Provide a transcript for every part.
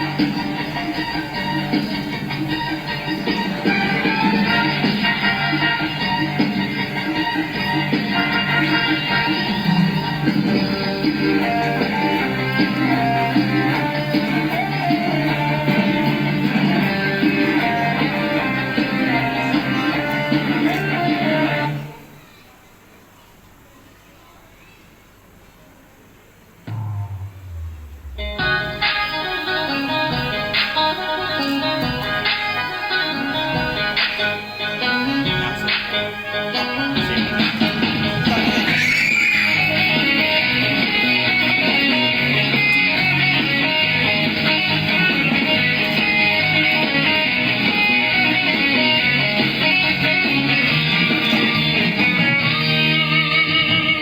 Música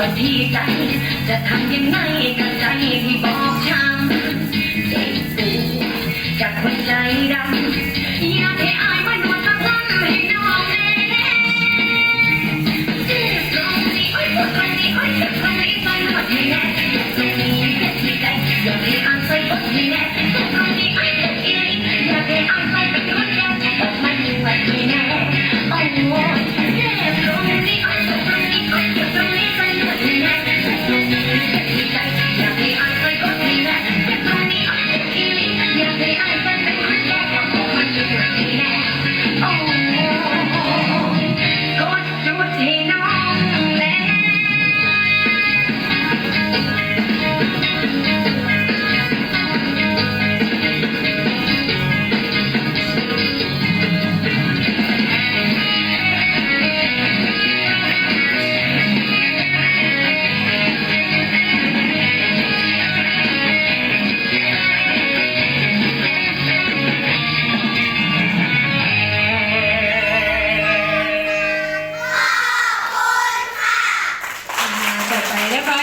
มันปวดที่ใจ จะทำยังไงกับใจที่บอกช้ำ